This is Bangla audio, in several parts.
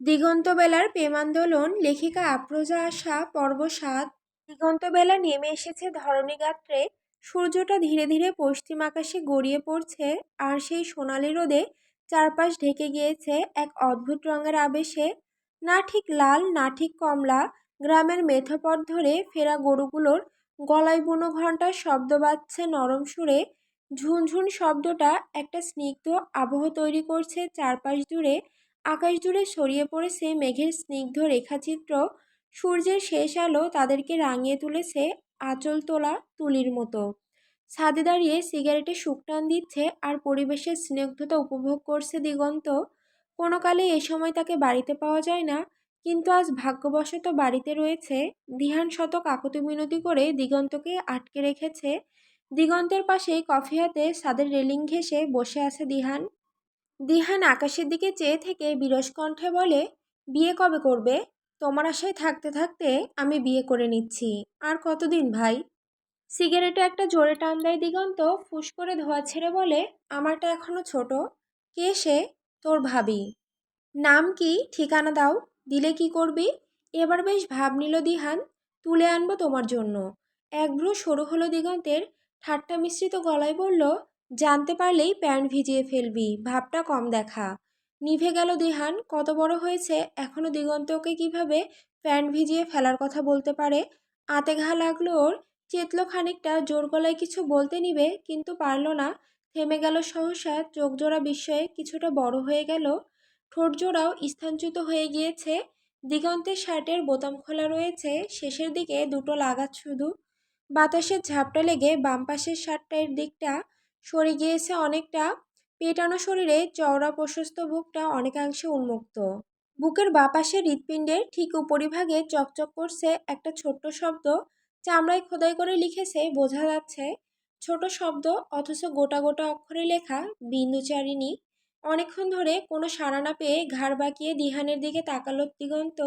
দিগন্তবেলার প্রেমান্দোলন, লেখিকা আফরোজা আশা, পর্ব সাত। দিগন্তবেলা নেমে এসেছে ধরণীগাত্রে সূর্যটা ধীরে ধীরে পশ্চিম আকাশে গড়িয়ে পড়ছে আর সেই সোনালি রোদে চারপাশ ঢেকে গিয়েছে এক অদ্ভুত রঙের আবেশে। না ঠিক লাল, না ঠিক কমলা, গ্রামের মেঠোপথ ধরে ফেরা গরুগুলোর গলায় বুনো ঘণ্টার শব্দ বাজছে নরম সুরে। ঝুনঝুন শব্দটা একটা স্নিগ্ধ আবহ তৈরি করছে চারপাশ জুড়ে। আকাশ জুড়ে ছড়িয়ে পড়েছে মেঘের স্নিগ্ধ রেখাচিত্র, সূর্যের শেষ আলো তাদেরকে রাঙিয়ে তুলেছে আঁচল তোলা তুলির মতো। ছাদে দাঁড়িয়ে সিগারেটে শুকটান দিচ্ছে আর পরিবেশের স্নিগ্ধতা উপভোগ করছে দিগন্ত। কোনো কালে এ সময় তাকে বাড়িতে পাওয়া যায় না, কিন্তু আজ ভাগ্যবশত বাড়িতে রয়েছে। দিহান শত কাকতি মিনতি করে দিগন্তকে আটকে রেখেছে। দিগন্তের পাশে কফি হাতে ছাদের রেলিং ঘেঁষে বসে আছে দিহান। দিহান আকাশের দিকে চেয়ে থেকে বিরস কণ্ঠে বলে, বিয়ে কবে করবে? তোমার আশায় থাকতে থাকতে আমি বিয়ে করে নিচ্ছি। আর কতদিন ভাই? সিগারেটে একটা জোরে টান দেয় দিগন্ত, ফুস করে ধোয়া ছেড়ে বলে, আমারটা এখনও ছোট। কে সে? তোর ভাবি। নাম কি? ঠিকানা দাও। দিলে কি করবি? এবার বেশ ভাব নিল দিহান, তুলে আনব তোমার জন্য। এক ভ্রু সরু হলো দিগন্তের, ঠাট্টা মিশ্রিত গলায় বলল জানতে পারলেই প্যান্ট ভিজিয়ে ফেলবি, ভাবটা কম দেখা। নিভে গেল দিহান, কত বড় হয়েছে, এখনও দিগন্তকে কীভাবে প্যান্ট ভিজিয়ে ফেলার কথা বলতে পারে? আতে ঘা লাগল ওর, চেতলো খানিকটা, জোর গলায় কিছু বলতে নিবে, কিন্তু পারল না। থেমে গেল সহসা, চোখ জোড়া বিস্ময়ে কিছুটা বড় হয়ে গেল। ঠোঁট জোড়াও স্থানচ্যুত হয়ে গিয়েছে। দিগন্তের শার্টের বোতাম খোলা রয়েছে, শেষের দিকে দুটো লাগাত শুধু। বাতাসের ঝাপটা লেগে বাম পাশের শার্টটার দিকটা সরে গিয়েছে অনেকটা। পেটানো শরীরে চওড়া প্রশস্ত বুকটা অনেকাংশে উন্মুক্ত। বুকের বাপাশের হৃৎপিণ্ডের ঠিক উপরিভাগে চকচক করছে একটা ছোট্ট শব্দ। চামড়ায় খোদাই করে লিখেছে, বোঝা যাচ্ছে। ছোট শব্দ, অথচ গোটা গোটা অক্ষরে লেখা বিন্দুচারিণী অনেকক্ষণ ধরে কোনো সাড়া না পেয়ে ঘাড় বাঁকিয়ে দিহানের দিকে তাকালো দিগন্ত।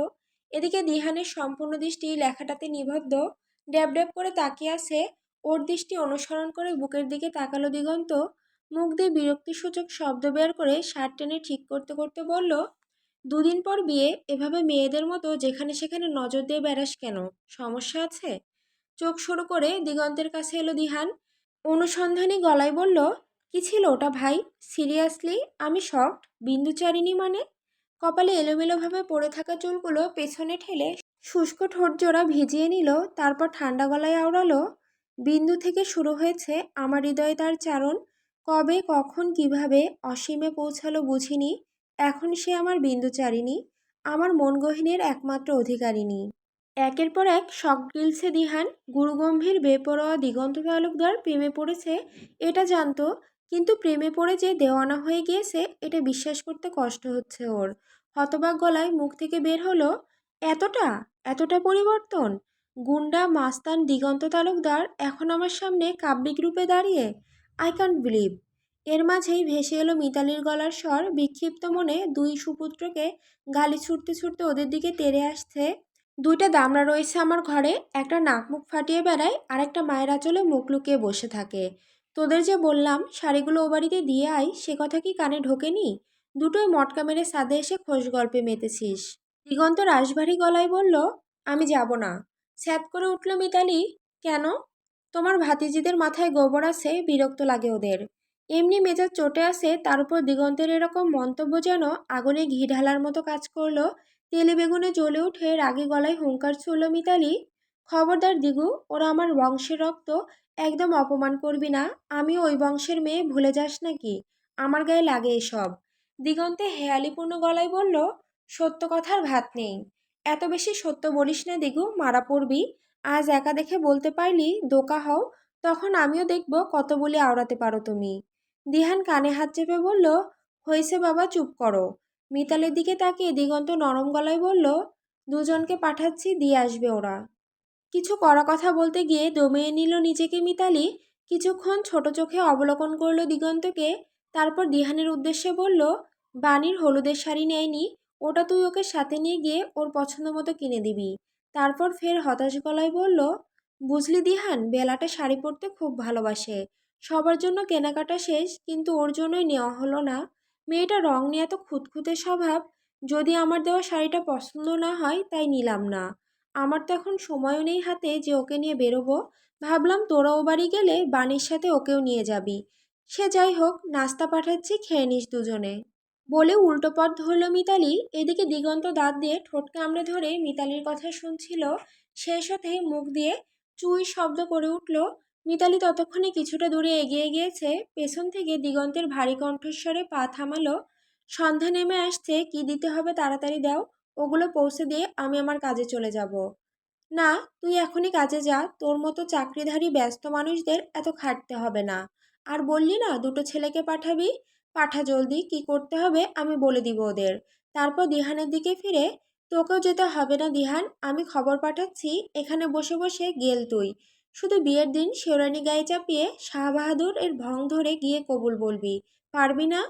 এদিকে দিহানের সম্পূর্ণ দৃষ্টি লেখাটাতে নিবদ্ধ। ড্যাব ড্যাব করে তাকিয়ে আছে ওর দৃষ্টি অনুসরণ করে বুকের দিকে তাকালো দিগন্ত। মুখ দিয়ে বিরক্তিসূচক শব্দ বের করে শার্ট টেনে ঠিক করতে করতে বলল, দুদিন পর বিয়ে, এভাবে মেয়েদের মতো যেখানে সেখানে নজর দিয়ে বেড়াস কেন? সমস্যা আছে? চোখ শুরু করে দিগন্তের কাছে এলো দিহান। অনুসন্ধানী গলায় বলল, কি ছিল ওটা ভাই? সিরিয়াসলি? আমি শকড? বিন্দুচারিণী মানে? কপালে এলোমেলোভাবে পড়ে থাকা চুলগুলো পেছনে ঠেলে শুষ্ক ঠোঁট জোড়া ভিজিয়ে নিল, তারপর ঠান্ডা গলায় আওড়ালো বিন্দু থেকে শুরু হয়েছে আমার হৃদয়ে তার চারণ। কবে, কখন, কীভাবে অসীমে পৌঁছালো বুঝিনি। এখন সে আমার বিন্দু বিন্দুচারিণী, আমার মন গহিনীর একমাত্র অধিকারিণী। একের পর এক শখ গিলছে দিহান, গুরুগম্ভীর বেপরোয়া দিগন্ত তালুকদার প্রেমে পড়েছে, এটা জানতো, কিন্তু প্রেমে পড়ে যে দেওয়ানা হয়ে গিয়েছে, এটা বিশ্বাস করতে কষ্ট হচ্ছে ওর। হতবাক গলায় মুখ থেকে বের হলো, এতটা? এতটা পরিবর্তন? গুন্ডা মাস্তান দিগন্ত তালুকদার এখন আমার সামনে কাব্যিক রূপে দাঁড়িয়ে? আই কান্ট বিলিভ এর মাঝেই ভেসে এলো মিতালির গলার স্বর, বিক্ষিপ্ত মনে দুই সুপুত্রকে গালি ছুটতে ছুটতে ওদের দিকে তেড়ে আসছে। দুইটা দামড়া রয়েছে আমার ঘরে, একটা নাক মুখ ফাটিয়ে বেড়ায় আর একটা মায়ের আঁচলে মুখ লুকিয়ে বসে থাকে। তোদের যে বললাম, শাড়িগুলো ও বাড়িতে দিয়ে আয়, সে কথা কি কানে ঢোকেনি? দুটোই মটকা মেরে সাদে এসে খোশ গল্পে মেতেছিস। দিগন্ত রাশভারী গলায় বলল, আমি যাব না। স্যাত করে উঠল মিতালি, কেন? তোমার ভাতিজিদের মাথায় গোবর আছে, বিরক্ত লাগে ওদের। এমনি মেজাজ চটে আছে, তার উপর দিগন্তের এরকম মন্তব্য যেন আগুনে ঘি ঢালার মতো কাজ করল। তেলে বেগুনে জ্বলে উঠে রাগে গলায় হুঙ্কার ছুড়ল মিতালি, খবরদার দিগু, ওরা আমার বংশের রক্ত, একদম অপমান করবি না। আমি ওই বংশের মেয়ে, ভুলে যাস নাকি আমার গায়ে লাগে এসব। দিগন্তে হেয়ালিপূর্ণ গলায় বলল, সত্য কথার ভাত নেই। এত বেশি সত্য বলিস না দিগু, মারা পড়বি। আজ একা দেখে বলতে পারলি, দোকা হও, তখন আমিও দেখব কত বলি আওড়াতে পারো তুমি। দিহান কানে হাত চেপে বলল হয়েছে বাবা, চুপ করো। মিতালের দিকে তাকিয়ে দিগন্ত নরম গলায় বলল, দুজনকে পাঠাচ্ছি, দিয়ে আসবে ওরা। কিছু করা কথা বলতে গিয়ে দমিয়ে নিল নিজেকে মিতালি। কিছুক্ষণ ছোট চোখে অবলোকন করল দিগন্তকে। তারপর দিহানের উদ্দেশ্যে বলল, বাণীর হলুদের শাড়ি নেয়নি ওটা তুই ওকে সাথে নিয়ে গিয়ে ওর পছন্দ মতো কিনে দিবি। তারপর ফের হতাশ গলায় বলল, বুঝলি দিহান, বেলাটা শাড়ি পরতে খুব ভালোবাসে। সবার জন্য কেনাকাটা শেষ, কিন্তু ওর জন্যই নেওয়া হলো না। মেয়েটা রং নিয়ে এত খুঁতখুঁতে স্বভাব, যদি আমার দেওয়া শাড়িটা পছন্দ না হয়, তাই নিলাম না। আমার তো এখন সময়ও নেই হাতে যে ওকে নিয়ে বেরোবো। ভাবলাম তোরা ও বাড়ি গেলে বাণীর সাথে ওকেও নিয়ে যাবি। সে যাই হোক, নাস্তা পাঠাচ্ছি, খেয়ে নিস দুজনে। বলে উল্টো পথ ধরল মিতালি। এদিকে দিগন্ত দাঁত দিয়ে ঠোঁট কামড়ে ধরে মিতালির কথা শুনছিল। শেষ হতেই মুখ দিয়ে চুই শব্দ করে উঠল, মিতালি ততক্ষণে কিছুটা দূরে এগিয়ে গিয়েছে। পেছন থেকে দিগন্তের ভারী কণ্ঠস্বরে পা থামালো। সন্ধ্যা নেমে আসছে, কি দিতে হবে তাড়াতাড়ি দাও। ওগুলো পৌঁছে দিয়ে আমি আমার কাজে চলে যাব। না, তুই এখনই কাজে যা। তোর মতো চাকরিধারী ব্যস্ত মানুষদের এত খাটতে হবে না। আর বললি না দুটো ছেলেকে পাঠাবি? পাঠা জলদি, কি করতে হবে আমি বলে দিব ওদের। তারপর দিহানের দিকে ফিরে, তোকেও যেতে হবে না দিহান, আমি খবর পাঠাচ্ছি, এখানে বসে বসে গেল তুই। শুধু বিয়ের দিন শেরানি গায়ে চাপিয়ে শাহবাহাদুর এর ভং ধরে গিয়ে কবুল বলবি, পারবি না?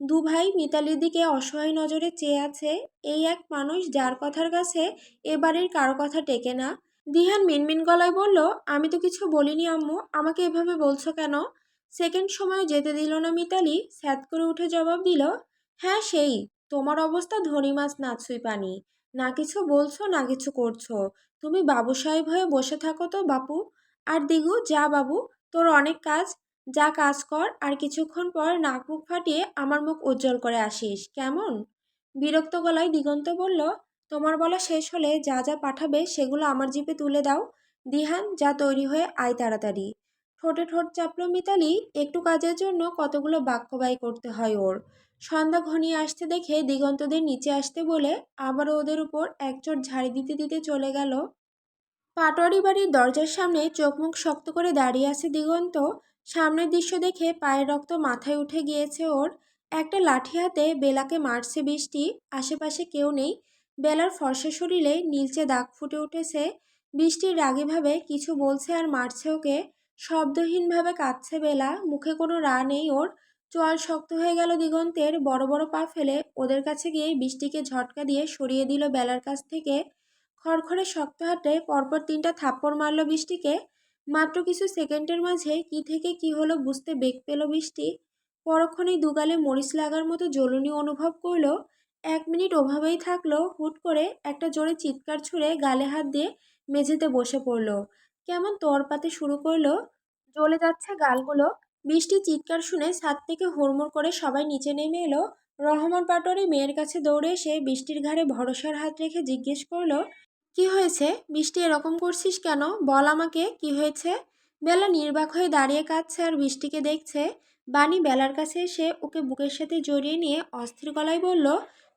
দু ভাই মিতালির দিকে অসহায় নজরে চেয়ে আছে, এই এক মানুষ যার কথার কাছে এ বাড়ির কারও কথা টেকে না। দিহান মিনমিন গলায় বলল, আমি তো কিছু বলিনি আম্মু, আমাকে এভাবে বলছো কেন? সেকেন্ড সময় যেতে দিল না মিতালি, স্যাত করে উঠে জবাব দিল হ্যাঁ সেই, তোমার অবস্থা ধনী মাছ নাচুই পানি। না কিছু বলছো, না কিছু করছ। তুমি বাবু সাহেব হয়ে বসে থাকো তো, বাপু। আর দিগু, যা বাবু, তোর অনেক কাজ। যা কাজ কর, আর কিছুক্ষণ পর নাক মুখ ফাটিয়ে আমার মুখ উজ্জ্বল করে আসিস। কেমন? বিরক্ত গলায় দিগন্ত বলল, তোমার বলা শেষ হলে যা যা পাঠাবে সেগুলো আমার জিপে তুলে দাও। দিহান, যা তৈরি হয়ে আয় তাড়াতাড়ি। ঠোঁটে ঠোঁট চাপলো মিতালি, একটু কাজের জন্য কতগুলো বাক্য ব্যয় করতে হয় ওর। সন্ধ্যা ঘনিয়ে আসতে দেখে দিগন্তদের নিচে আসতে বলে আবারও ওদের উপর একচোট ঝাড়ি দিতে দিতে চলে গেল। পাটোয়ারি বাড়ির দরজার সামনে চোখ মুখ শক্ত করে দাঁড়িয়ে আছে দিগন্ত। সামনের দৃশ্য দেখে পায়ের রক্ত মাথায় উঠে গিয়েছে ওর। একটা লাঠি হাতে বেলাকে মারছে বৃষ্টি, আশেপাশে কেউ নেই। বেলার ফর্সা শরীরে নীলচে দাগ ফুটে উঠেছে। বৃষ্টির রাগীভাবে কিছু বলছে আর মারছে ওকে। শব্দহীনভাবে কাঁদছে বেলা। মুখে কোনো রা নেই ওর। চোয়াল শক্ত হয়ে গেল দিগন্তের। বড় বড় পা ফেলে ওদের কাছে গিয়ে বৃষ্টিকে ঝটকা দিয়ে সরিয়ে দিল বেলার কাছ থেকে। খড়খড়ে শক্ত হাতে পরপর তিনটা থাপ্পড় মারল বৃষ্টিকে। মাত্র কিছু সেকেন্ডের মাঝে কি থেকে কি হলো বুঝতে বেগ পেল বৃষ্টি। পরক্ষণেই দুগালে মরিচ লাগার মতো জ্বলনি অনুভব করল। এক মিনিট ওভাবেই থাকল। হুট করে একটা জোরে চিৎকার ছুঁড়ে গালে হাত দিয়ে মেঝেতে বসে পড়ল। কেমন তরপাতে শুরু করল? জ্বলে যাচ্ছে গালগুলো। বৃষ্টি চিৎকার শুনে ছাদ থেকে হুড়মুড় করে সবাই নিচে নেমে এলো। রহমান পাটোয়ারি মেয়ের কাছে দৌড়ে এসে বৃষ্টির ঘাড়ে ভরসার হাত রেখে জিজ্ঞেস করল, কি হয়েছে? বৃষ্টি এরকম করছিস কেন? বল আমাকে, কি হয়েছে? বেলা নির্বাক হয়ে দাঁড়িয়ে কাঁদছে আর বৃষ্টিকে দেখছে। বাণী বেলার কাছে এসে ওকে বুকের সাথে জড়িয়ে নিয়ে অস্থির গলায় বলল,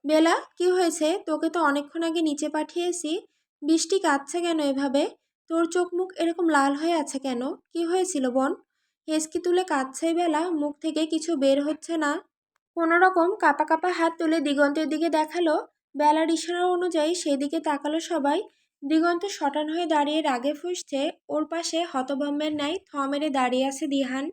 বেলা, কি হয়েছে? তোকে তো অনেকক্ষণ আগে নিচে পাঠিয়েছি। বৃষ্টি কাঁদছে কেন এভাবে? তোর চোখ মুখ এরকম লাল হয়ে আছে কেন? কি হয়েছিল বোন হেসকি তুলে কাঁদছে বেলা, মুখ থেকে কিছু বের হচ্ছে না। কোনো রকম কাপা কাপা হাত তুলে দিগন্তের দিকে দেখাল। বেলার ইশারা অনুযায়ী সেদিকে তাকালো সবাই। দিগন্ত শটান হয়ে দাঁড়িয়ে রাগে ফুসছে। ওর পাশে হতভম্বের ন্যায় থ মেরে দাঁড়িয়ে আছে দিহান।